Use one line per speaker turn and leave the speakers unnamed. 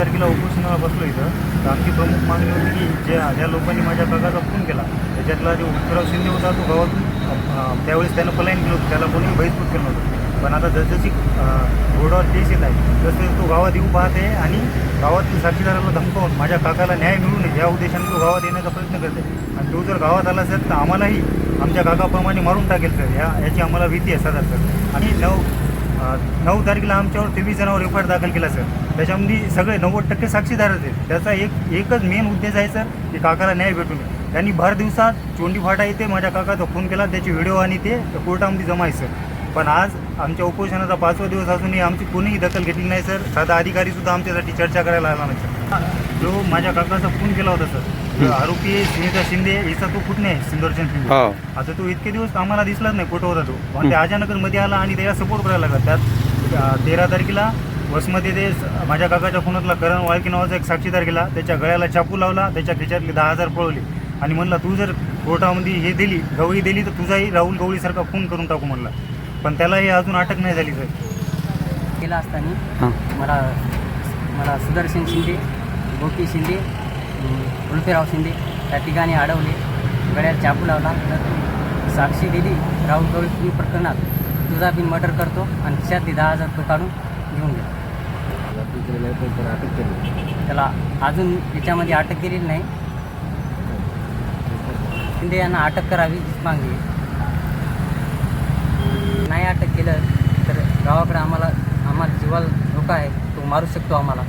तारखेला उपोषणाला बसलो इथं तर आमची प्रमुख मागणी होती की ज्या ज्या लोकांनी माझ्या काकाचा फोन केला त्याच्यातला जो उत्तराव शिंदे होता तो गावातून त्यावेळेस त्यानं पलायन केलं होतं त्याला कोणी बहिष्कृत केलं नव्हतं. पण आता जसजशी अं, केस येत आहे तसे तो गावात येऊ पाहते आणि गावातील साक्षीदाराला धमकावून माझ्या काकाला न्याय मिळू नये या उद्देशाने तो गावात येण्याचा प्रयत्न करते आणि तो जर गावात आला असेल तर आम्हालाही आमच्या काकाप्रमाणे मारून टाकेल सर. या याची आम्हाला भीती आहे सदा सर. आणि नऊ नऊ तारखेला आमच्यावर तेवीस जणांवर एफ आय आर दाखल केला सर. त्याच्यामध्ये सगळे नव्वद टक्के साक्षीदार आहेत त्याचा एक एकच मेन उद्देश आहे सर की काकाला न्याय भेटून त्यांनी भर दिवसात चोंडी फाटा येते माझ्या काकाचा फोन केला त्याचे व्हिडिओ आणि ते कोर्टामध्ये जमा आहे सर. पण आज आमच्या उपोषणाचा पाचवा दिवस असूनही आमची कोणीही दखल घेतली नाही सर. साधा अधिकारीसुद्धा आमच्यासाठी चर्चा करायला आला नाही सर. जो माझ्या काकाचा खून केला होता सर. जो आरोपी सुनीता शिंदे याचा तो कुठे आहे? सिंदूरचंद शिंदे.
हो.
आता तो इतके दिवस आम्हाला दिसलाच नाही कुठं होता तो. पण ते अचानकच मध्ये आला आणि त्याला सपोर्ट करायला लागला. त्यात तेरा तारखेला बसमध्ये ते माझ्या काकाच्या फोनातला करण वाळकी नावाचा एक साक्षीदार गेला. त्याच्या गळ्याला चाकू लावला. त्याच्या खिच्यातले दहा हजार पळवले. आणि म्हणला तू जर कोर्टामध्ये हे दिली गवळी दिली तर तुझाही राहुल गवळीसारखा खून करून टाकू म्हणला. पण त्यालाही अजून अटक नाही झाली सर.
केला असताना मला मला सुदर्शन शिंदे गोपी शिंदे रुल्फेराव शिंदे त्या ठिकाणी अडवले. गड्यात चाकू लावला. तर साक्षी दिली राहुल गवळी प्रकरणात तुझा बिन मर्डर करतो आणि खिशातली दहा हजार रुपये काढून घेऊन गेला. त्याला अजून याच्यामध्ये अटक केलेली नाही. शिंदे यांना अटक करावी हीच मागणी नाही अटक केलं तर गावाकडे आम्हाला आम्हाला जीवाला धोका आहे. तो मारू शकतो आम्हाला.